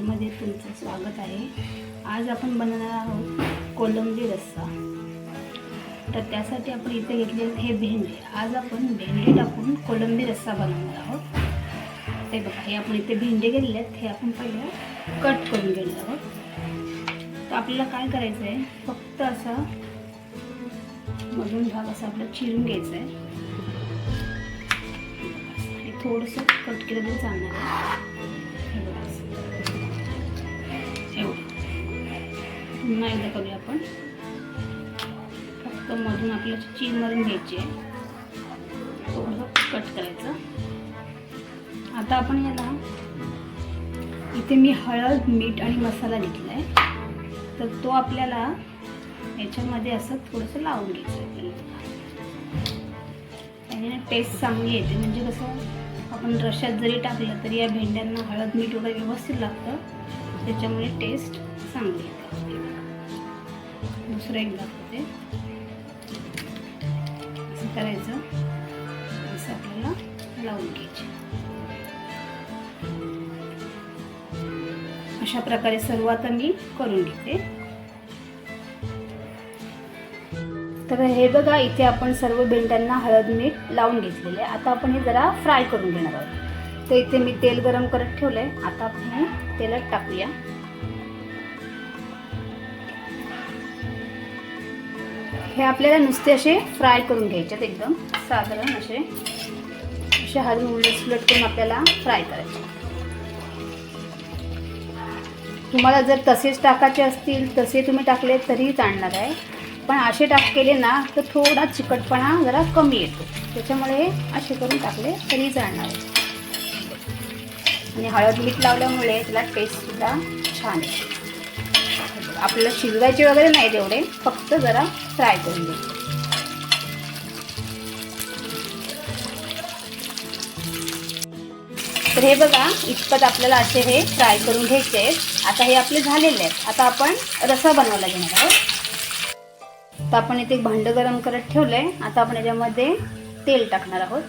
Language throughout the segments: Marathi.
मराठीमध्ये तुमचं स्वागत आहे. आज आपण बनवणार आहोत कोलंबी रस्सा. तर त्यासाठी आपण इथे घेतले हे भेंडे. आज आपण भेंडे टाकून कोलंबी रस्सा बनवणार आहोत. ते बघा हे आपण इथे भेंडे घेतले आहेत. हे आपण पहिले कट करून घेणार आहोत. तर आपल्याला काय करायचं आहे? फक्त असा मधून भाग असा आपला चिरून घ्यायचा आहे. हे थोडंसं कट केलं तरी चालणार आहे. एवढं पुन्हा एकदा करूया आपण. फक्त मधून आपल्याला चीज मारून घ्यायची. आहे थोडंसं कट करायचं. आता आपण याला इथे मी हळद मीठ आणि मसाला घेतला आहे तर तो आपल्याला याच्यामध्ये असं थोडंसं लावून घ्यायचं आपल्याला त्याने टेस्ट चांगली येते. म्हणजे कसं आपण रश्यात जरी टाकलं तरी या भेंड्यांना हळद मीठ वगैरे व्यवस्थित लागतं. त्याच्यामुळे टेस्ट चांगली येते. दुसरं एक दाखवते असं करायचं. असं आपल्याला लावून घ्यायचे. अशा प्रकारे सर्व आता मी करून घेते. तर हे बघा इथे आपण सर्व भेंड्यांना हळद मीठ लावून घेतलेले आता आपण हे जरा फ्राय करून घेणार आहोत. तर इथे मी तेल गरम करत ठेवलंय. आता आपण हे तेलात टाकूया. हे आपल्याला नुसते असे फ्राय करून घ्यायचे आहेत एकदम. साधारण असे. असे हळून उलट सुलट करून आपल्याला फ्राय करायचे. तुम्हाला जर तसेच टाकायचे असतील तसे तुम्ही टाकले तरीही चालणार आहे. पण असे टाक केले ना तर थोडा चिकटपणा जरा कमी येतो. त्याच्यामुळे असे करून टाकले तरी चालणार आहे. आणि हळद मीठ लावल्यामुळे त्याला टेस्टसुद्धा छान येते. आपल्याला शिजवायचे वगैरे नाही तेवढे फक्त जरा फ्राय करून घ्यायचे. तर हे बघा इतपत आपल्याला असे हे फ्राय करून घ्यायचे आहेत. आता हे आपले झालेले आहेत. आता आपण रसा बनवायला घेणार आहोत. तर आपण इथे भांडं गरम करत ठेवलंय. आता आपण याच्यामध्ये तेल टाकणार आहोत.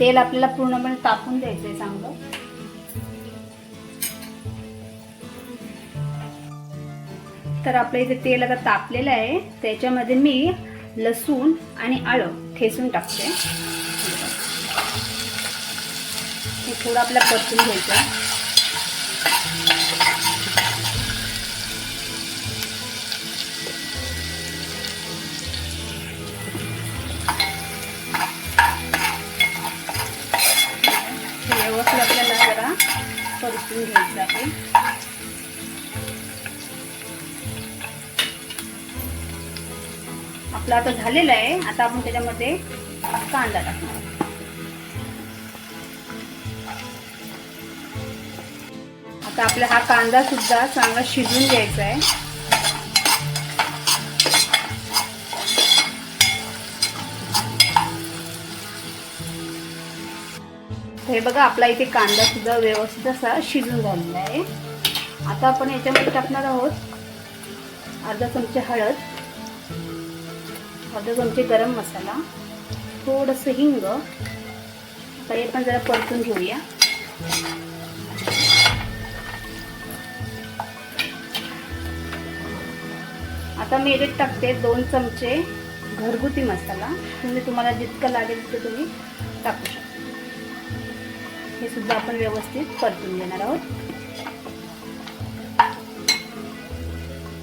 तेल आपल्याला पूर्णपणे तापून द्यायचंय चांगलं. तर आपलं इथे तेल आता तापलेलं आहे. त्याच्यामध्ये मी लसूण आणि आळं ठेसून टाकते. हे थोडं आपल्याला परतून घ्यायचं परतून घ्यायचं आहे. आपलं आता झालेलं आहे. आता आपण त्याच्यामध्ये कांदा टाकणार आता आपला हा कांदा सुद्धा चांगला शिजून घ्यायचा आहे. हे बघा आपला इथे कांदा सुद्धा व्यवस्थित असा शिजून झालेला आहे. आता आपण याच्यामध्ये टाकणार आहोत अर्धा चमचे हळद अर्धा चमचे गरम मसाला थोडंसं हिंग. आता हे पण जरा परतून घेऊया. आता मी याच्यात टाकते दोन चमचे घरगुती मसाला. तुम्ही तुम्हाला जितकं लागेल तितकं तुम्ही टाकू शकता. हे सुद्धा आपण व्यवस्थित परतून घेणार आहोत.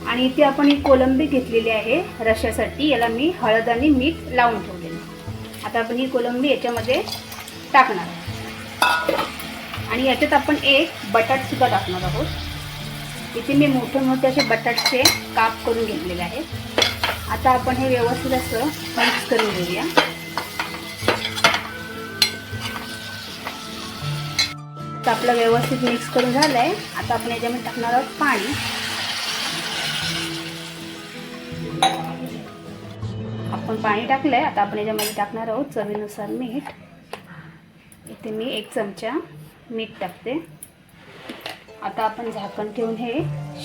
आणि इथे आपण ही कोलंबी घेतलेली आहे रश्यासाठी. याला मी हळद आणि मीठ लावून ठेवलेलं आता आपण ही कोलंबी याच्यामध्ये टाकणार आहोत. आणि याच्यात आपण एक बटाट सुद्धा टाकणार आहोत. इथे मी मोठे मोठे असे बटाटचे काप करून घेतलेले आहेत. आता आपण हे व्यवस्थित असं मिक्स करून घेऊया. तर आपलं व्यवस्थित मिक्स करून झालं आहे आता आपण याच्यामध्ये टाकणार आहोत पाणी. आपण पाणी टाकलं आहे आता आपण याच्यामध्ये टाकणार आहोत चवीनुसार मीठ. इथे मी एक चमचा मीठ टाकते. आता आपण झाकण ठेवून हे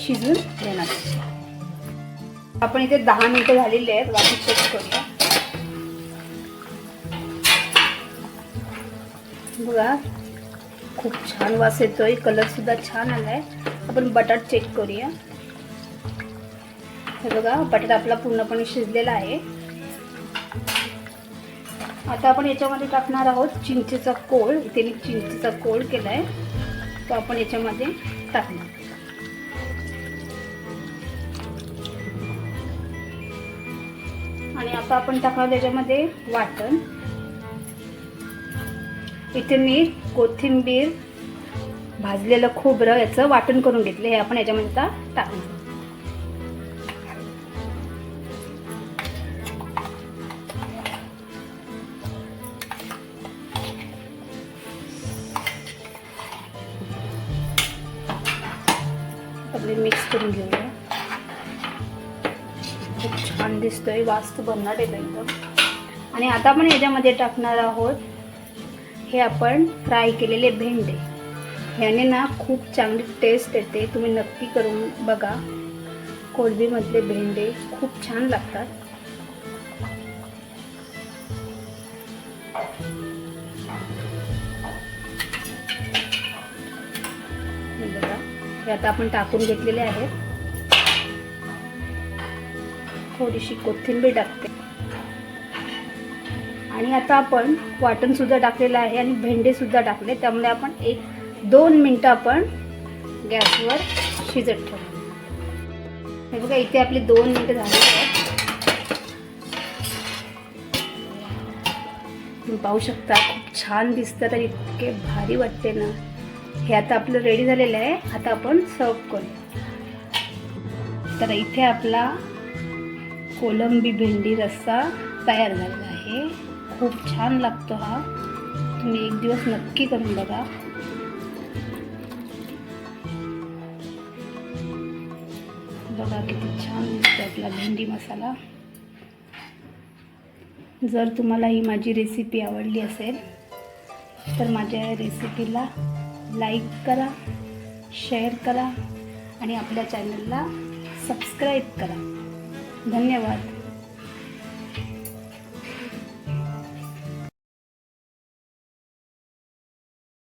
शिजून घेणार आपण इथे दहा मिनटं झालेली आहेत. वाटी चेक करूया बघा खूप छान वास येतोय. कलरसुद्धा छान आला आहे आपण बटाट चेक करूया. हे बघा बटाटा आपला पूर्णपणे शिजलेला आहे. आता आपण याच्यामध्ये टाकणार आहोत चिंचेचा कोळ. इथे मी चिंचेचा कोळ केला आहे तो आपण याच्यामध्ये टाकणार. आणि आता आपण टाकणार त्याच्यामध्ये वाटण. इथे मी कोथिंबीर भाजलेलं खोबरं याचं वाटण करून घेतलं हे आपण याच्यामध्ये आता टाकणार आपले मिक्स करून घेऊया. खूप छान दिसतोय वास्तू भन्नाट येतो एकदम. आणि आता आपण याच्यामध्ये टाकणार आहोत हे आपण फ्राय केलेले भेंडे. ह्याने ना खूप चांगली टेस्ट येते. तुम्ही नक्की करून बघा. कोळबीमधले भेंडे खूप छान लागतात. बघा. हे आता आपण टाकून घेतलेले आहेत. थोडीशी कोथिंबीर टाकते. आणि आता आपण वाटणसुद्धा टाकलेलं आहे आणि भेंडेसुद्धा टाकले. त्यामुळे आपण एक दोन मिनटं आपण गॅसवर शिजत ठेवू. हे बघा इथे आपले दोन मिनटं झाले आहेत. तुम्ही पाहू शकता खूप छान दिसतं तर इतके भारी वाटते ना. हे आता आपलं रेडी झालेलं आहे. आता आपण सर्व करू तर इथे आपला कोलंबी भेंडी रस्सा तयार झालेला आहे. खूप छान लागतो हा. तुम्ही एक दिवस नक्की करून बघा. बघा किती छान दिसतो आपला भेंडी मसाला. जर तुम्हाला ही माझी रेसिपी आवडली असेल तर माझ्या रेसिपीला लाईक करा शेअर करा आणि आपल्या चॅनलला सबस्क्राईब करा. धन्यवाद.